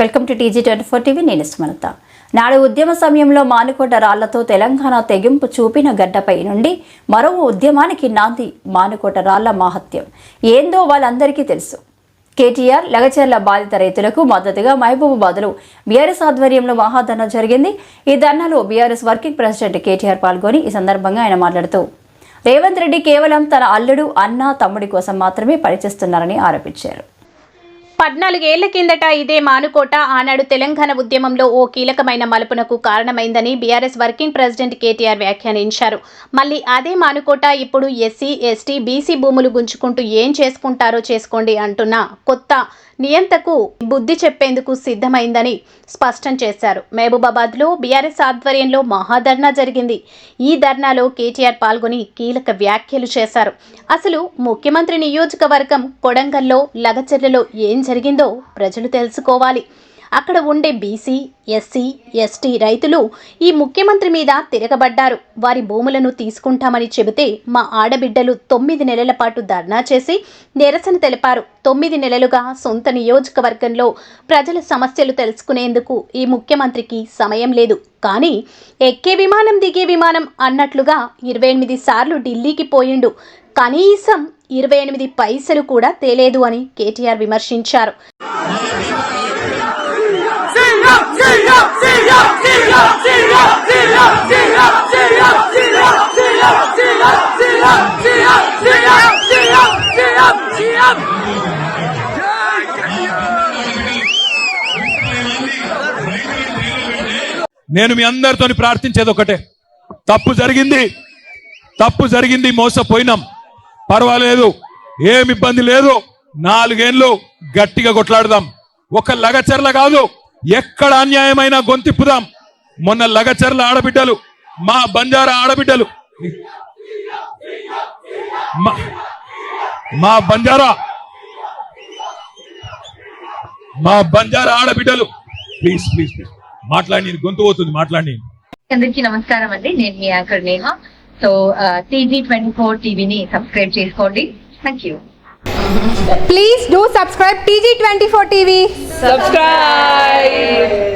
Welcome to TG twenty four TV నేను సుమలత. నాడు ఉద్యమ సమయంలో మానుకోట రాళ్ళతో తెలంగాణ తెగింపు చూపిన గడ్డపై నుండి మరో ఉద్యమానికి నాంది మానుకోట రాళ్ళ మాహత్యం. ఏందో వాళ్ళందరికీ తెలుసు. కేటీఆర్ లగచర్ల బాధిత రైతులకు మద్దతుగా మహబూబాబాద్లో బీఆర్ఎస్ ఆధ్వర్యంలో మహాధర్నా జరిగింది. ఈ ధర్నాలో బీఆర్ఎస్ వర్కింగ్ ప్రెసిడెంట్ కేటీఆర్ పాల్గొని ఈ సందర్భంగా ఆయన మాట్లాడుతూ రేవంత్ రెడ్డి కేవలం తన అల్లుడు అన్న తమ్ముడి కోసం మాత్రమే పనిచేస్తున్నారని ఆరోపించారు. పద్నాలుగేళ్ళ కిందట ఇదే మానుకోట. ఆనాడు తెలంగాణ ఉద్యమంలో ఓ కీలకమైన మలుపునకు కారణమైందని బీఆర్ఎస్ వర్కింగ్ ప్రెసిడెంట్ కేటీఆర్ వ్యాఖ్యానించారు. మళ్ళీ అదే మానుకోట ఇప్పుడు ఎస్సీ ఎస్టీ బీసీ భూములు గుంజుకుంటూ ఏం చేసుకుంటారో చేసుకోండి అంటున్న కొత్త నియంతకు బుద్ధి చెప్పేందుకు సిద్ధమైందని స్పష్టం చేశారు. మహబూబాబాద్లో బీఆర్ఎస్ ఆధ్వర్యంలో మహాధర్నా జరిగింది. ఈ ధర్నాలో కేటీఆర్ పాల్గొని కీలక వ్యాఖ్యలు చేశారు. అసలు ముఖ్యమంత్రి నియోజకవర్గం కొడంగల్లో లగచర్లలో ఏం జరిగింది? ప్రజలు తెలుసుకోవాలి. అక్కడ ఉండే బీసీ ఎస్సీ ఎస్టీ రైతులు ఈ ముఖ్యమంత్రి మీద తిరగబడ్డారు. వారి భూములను తీసుకుంటామని చెబితే మా ఆడబిడ్డలు తొమ్మిది నెలల పాటు ధర్నా చేసి నిరసన తెలిపారు. తొమ్మిది నెలలుగా సొంత నియోజకవర్గంలో ప్రజల సమస్యలు తెలుసుకునేందుకు ఈ ముఖ్యమంత్రికి సమయం లేదు. కానీ ఎక్కే విమానం దిగే విమానం అన్నట్లుగా ఇరవై ఎనిమిది సార్లు ఢిల్లీకి పోయిండు. కనీసం ఇరవై ఎనిమిది పైసలు కూడా తేలేదు అని కేటీఆర్ విమర్శించారు. నేను మీ అందరితోని ప్రార్థించేది ఒకటే. తప్పు జరిగింది తప్పు జరిగింది మోసపోయినాం. పర్వాలేదు ఏమి ఇబ్బంది లేదు. నాలుగేళ్ళు గట్టిగా కొట్లాడదాం. ఒక లగచర్ల కాదు ఎక్కడ అన్యాయమైన గొంతిప్పుదాం. మొన్న లగచర్ల ఆడబిడ్డలు మా బంజారా ఆడబిడ్డలు. మా- బంజారా మా బంజారా ఆడబిడ్డలు. Please please please. మాట్లాడి గొంతు పోతుంది మాట్లాడి. అందరికీ నమస్కారం అండి. నేను మీ anchor Neha. So TG twenty four టీవీని సబ్స్క్రైబ్ చేసుకోండి thank you Please do subscribe TG24 TV. subscribe